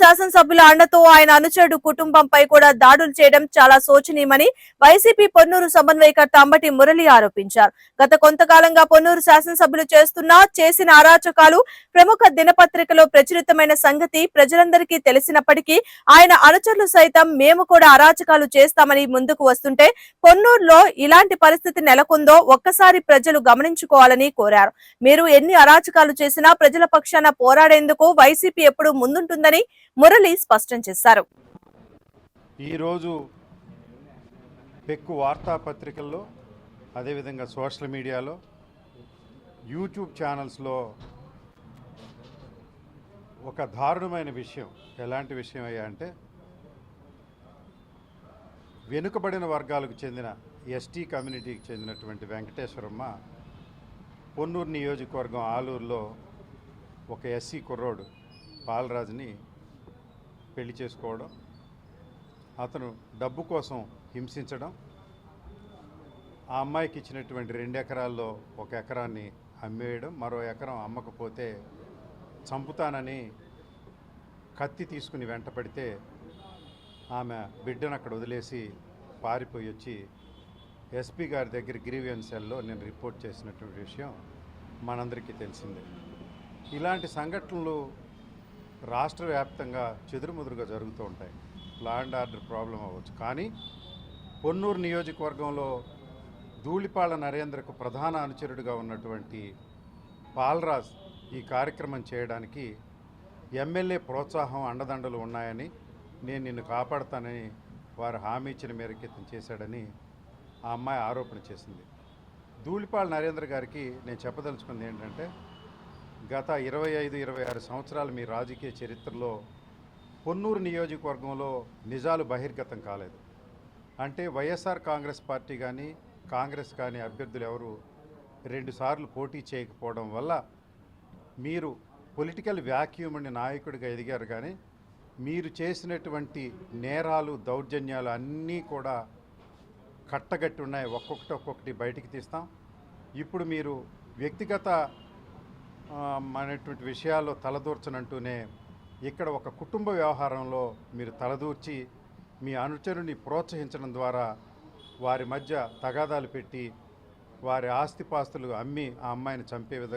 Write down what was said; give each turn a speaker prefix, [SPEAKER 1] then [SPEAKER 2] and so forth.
[SPEAKER 1] శాసనసభ్యుల అండతో ఆయన అనుచరుడు కుటుంబంపై కూడా దాడులు చేయడం చాలా శోచనీయమని వైసీపీ పొన్నూరు సమన్వయకర్త అంబటి మురళి ఆరోపించారు. గత కొంతకాలంగా పొన్నూరు శాసనసభ్యులు చేస్తున్న చేసిన అరాచకాలు ప్రముఖ దినపత్రికలో ప్రచురితమైన సంగతి ప్రజలందరికీ తెలిసినప్పటికీ ఆయన అనుచరులు సైతం మేము కూడా అరాచకాలు చేస్తామని ముందుకు వస్తుంటే పొన్నూరులో ఇలాంటి పరిస్థితి నెలకొందో ఒక్కసారి ప్రజలు గమనించుకోవాలని కోరారు. మీరు ఎన్ని అరాచకాలు చేసినా ప్రజల పక్షాన పోరాడేందుకు వైసీపీ ఎప్పుడు ముందుంటుందని మురళి స్పష్టం చేశారు.
[SPEAKER 2] ఈరోజు పెక్కు వార్తాపత్రికల్లో అదేవిధంగా సోషల్ మీడియాలో యూట్యూబ్ ఛానల్స్లో ఒక దారుణమైన విషయం ఎలాంటి విషయం అయ్యా అంటే వెనుకబడిన వర్గాలకు చెందిన ఎస్టీ కమ్యూనిటీకి చెందినటువంటి వెంకటేశ్వరమ్మ పొన్నూరు నియోజకవర్గం ఆలూరులో ఒక ఎస్సీ కుర్రోడు బాలరాజుని పెళ్ళి చేసుకోవడం అతను డబ్బు కోసం హింసించడం ఆ అమ్మాయికి ఇచ్చినటువంటి రెండు ఎకరాల్లో ఒక ఎకరాన్ని అమ్మేయడం మరో ఎకరం అమ్మకపోతే చంపుతానని కత్తి తీసుకుని వెంటపడితే ఆమె బిడ్డను అక్కడ వదిలేసి పారిపోయి వచ్చి ఎస్పీ గారి దగ్గర గ్రీవియన్ సెల్లో నేను రిపోర్ట్ చేసినటువంటి విషయం మనందరికీ తెలిసిందే. ఇలాంటి సంఘటనలు రాష్ట్ర వ్యాప్తంగా చెదురుముదురుగా జరుగుతూ ఉంటాయి. లా అండ్ ఆర్డర్ ప్రాబ్లం అవ్వచ్చు. కానీ పొన్నూరు నియోజకవర్గంలో ధూళిపాళ నరేంద్రకు ప్రధాన అనుచరుడిగా ఉన్నటువంటి పాల్రాజ్ ఈ కార్యక్రమం చేయడానికి ఎమ్మెల్యే ప్రోత్సాహం అండదండలు ఉన్నాయని నేను నిన్ను కాపాడతానని వారు హామీ ఇచ్చిన మేరకు ఇతను చేశాడని ఆ అమ్మాయి ఆరోపణ చేసింది. ధూళిపాళ నరేంద్ర గారికి నేను చెప్పదలుచుకుంది ఏంటంటే గత ఇరవై ఐదు ఇరవై ఆరు సంవత్సరాలు మీ రాజకీయ చరిత్రలో పొన్నూరు నియోజకవర్గంలో నిజాలు బహిర్గతం కాలేదు. అంటే వైఎస్ఆర్ కాంగ్రెస్ పార్టీ కానీ కాంగ్రెస్ కానీ అభ్యర్థులు ఎవరు రెండుసార్లు పోటీ చేయకపోవడం వల్ల మీరు పొలిటికల్ వ్యాక్యూమ్ నాయకుడిగా ఎదిగారు కానీ మీరు చేసినటువంటి నేరాలు దౌర్జన్యాలు అన్నీ కూడా కట్టగట్టి ఉన్నాయి. ఒక్కొక్కటి ఒక్కొక్కటి బయటికి తీస్తాం. ఇప్పుడు మీరు వ్యక్తిగత అనేటువంటి విషయాల్లో తలదూర్చనంటూనే ఇక్కడ ఒక కుటుంబ వ్యవహారంలో మీరు తలదూర్చి మీ అనుచరుని ప్రోత్సహించడం ద్వారా వారి మధ్య తగాదాలు పెట్టి వారి ఆస్తిపాస్తులు అమ్మి ఆ అమ్మాయిని చంపే విధంగా